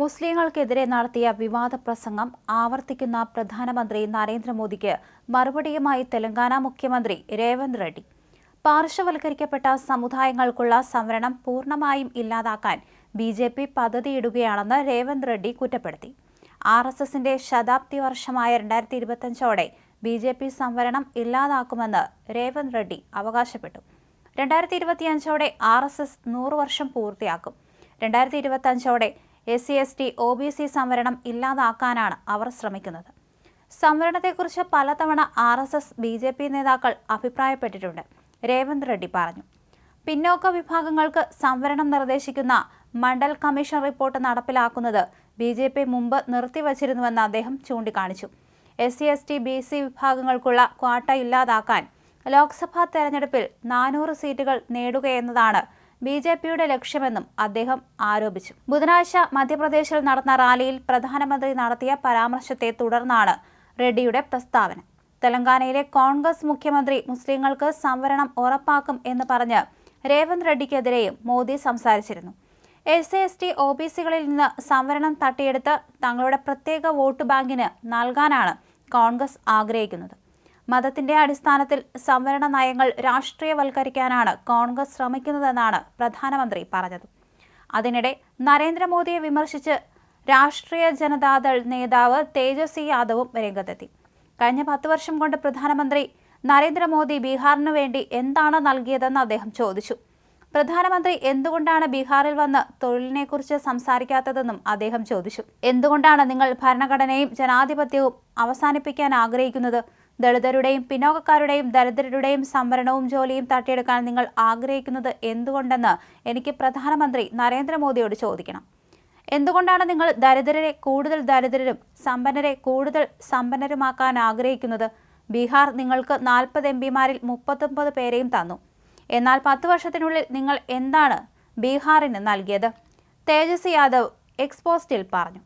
മുസ്ലിങ്ങൾക്കെതിരെ നടത്തിയ വിവാദ പ്രസംഗം ആവർത്തിക്കുന്ന പ്രധാനമന്ത്രി നരേന്ദ്രമോദിക്ക് മറുപടിയുമായി തെലങ്കാന മുഖ്യമന്ത്രി രേവന്ത് റെഡ്ഡി. പാർശ്വവൽക്കരിക്കപ്പെട്ട സമുദായങ്ങൾക്കുള്ള സംവരണം പൂർണമായും ഇല്ലാതാക്കാൻ ബി ജെ പി പദ്ധതിയിടുകയാണെന്ന് രേവന്ത് റെഡ്ഡി കുറ്റപ്പെടുത്തി. ആർ എസ് എസിന്റെ ശതാബ്ദി വർഷമായ രണ്ടായിരത്തി ഇരുപത്തഞ്ചോടെ ബി ജെ പി സംവരണം ഇല്ലാതാക്കുമെന്ന് രേവന്ത് റെഡ്ഡി അവകാശപ്പെട്ടു. രണ്ടായിരത്തി ഇരുപത്തിയഞ്ചോടെ ആർ എസ് എസ് നൂറ് വർഷം പൂർത്തിയാക്കും. രണ്ടായിരത്തി ഇരുപത്തഞ്ചോടെ S C S T O B C സംവരണം ഇല്ലാതാക്കാനാണ് അവർ ശ്രമിക്കുന്നത്. സംവരണത്തെക്കുറിച്ച് പലതവണ R S S B J P നേതാക്കൾ അഭിപ്രായപ്പെട്ടിട്ടുണ്ട് രേവന്ത് റെഡ്ഡി പറഞ്ഞു. പിന്നോക്ക വിഭാഗങ്ങൾക്ക് സംവരണം നിർദ്ദേശിക്കുന്ന മണ്ഡൽ കമ്മീഷൻ റിപ്പോർട്ട് നടപ്പിലാക്കുന്നത് ബി ജെ പി മുമ്പ് നിർത്തിവച്ചിരുന്നുവെന്ന് അദ്ദേഹം ചൂണ്ടിക്കാണിച്ചു. S C S T B C വിഭാഗങ്ങൾക്കുള്ള quota ഇല്ലാതാക്കാൻ ലോക്സഭാ തെരഞ്ഞെടുപ്പിൽ നാനൂറ് സീറ്റുകൾ നേടുകയെന്നതാണ് ബി ജെ പിയുടെ ലക്ഷ്യമെന്നും അദ്ദേഹം ആരോപിച്ചു. ബുധനാഴ്ച മധ്യപ്രദേശിൽ നടന്ന റാലിയിൽ പ്രധാനമന്ത്രി നടത്തിയ പരാമർശത്തെ തുടർന്നാണ് റെഡ്ഡിയുടെ പ്രസ്താവന. തെലങ്കാനയിലെ കോൺഗ്രസ് മുഖ്യമന്ത്രി മുസ്ലിങ്ങൾക്ക് സംവരണം ഉറപ്പാക്കും എന്ന് പറഞ്ഞ് രേവന്ത് റെഡ്ഡിക്കെതിരെയും മോദി സംസാരിച്ചിരുന്നു. S S T O B സികളിൽ നിന്ന് സംവരണം തട്ടിയെടുത്ത് തങ്ങളുടെ പ്രത്യേക വോട്ട് ബാങ്കിന് നൽകാനാണ് കോൺഗ്രസ് ആഗ്രഹിക്കുന്നത്. മതത്തിന്റെ അടിസ്ഥാനത്തിൽ സംവരണ നയങ്ങൾ രാഷ്ട്രീയവൽക്കരിക്കാനാണ് കോൺഗ്രസ് ശ്രമിക്കുന്നതെന്നാണ് പ്രധാനമന്ത്രി പറഞ്ഞത്. അതിനിടെ നരേന്ദ്രമോദിയെ വിമർശിച്ച് രാഷ്ട്രീയ ജനതാദൾ നേതാവ് തേജസ്വി യാദവും രംഗത്തെത്തി. കഴിഞ്ഞ പത്ത് വർഷം കൊണ്ട് പ്രധാനമന്ത്രി നരേന്ദ്രമോദി ബീഹാറിനു വേണ്ടി എന്താണ് നൽകിയതെന്ന് അദ്ദേഹം ചോദിച്ചു. പ്രധാനമന്ത്രി എന്തുകൊണ്ടാണ് ബീഹാറിൽ വന്ന് തൊഴിലിനെക്കുറിച്ച് സംസാരിക്കാത്തതെന്നും അദ്ദേഹം ചോദിച്ചു. എന്തുകൊണ്ടാണ് നിങ്ങൾ ഭരണഘടനയും ജനാധിപത്യവും അവസാനിപ്പിക്കാൻ ആഗ്രഹിക്കുന്നത്? ദളിതരുടെയും പിന്നോക്കക്കാരുടെയും ദരിദ്രരുടെയും സംവരണവും ജോലിയും തട്ടിയെടുക്കാൻ നിങ്ങൾ ആഗ്രഹിക്കുന്നത് എന്തുകൊണ്ടെന്ന് എനിക്ക് പ്രധാനമന്ത്രി നരേന്ദ്രമോദിയോട് ചോദിക്കണം. എന്തുകൊണ്ടാണ് നിങ്ങൾ ദരിദ്രരെ കൂടുതൽ ദരിദ്രരും സമ്പന്നരെ കൂടുതൽ സമ്പന്നരുമാക്കാൻ ആഗ്രഹിക്കുന്നത്? ബീഹാർ നിങ്ങൾക്ക് നാൽപ്പത് എം പിമാരിൽ മുപ്പത്തൊമ്പത് പേരെയും തന്നു. എന്നാൽ പത്ത് വർഷത്തിനുള്ളിൽ നിങ്ങൾ എന്താണ് ബീഹാറിന് നൽകിയത്? തേജസ് യാദവ് എക്സ്പോസ്റ്റിൽ പറഞ്ഞു.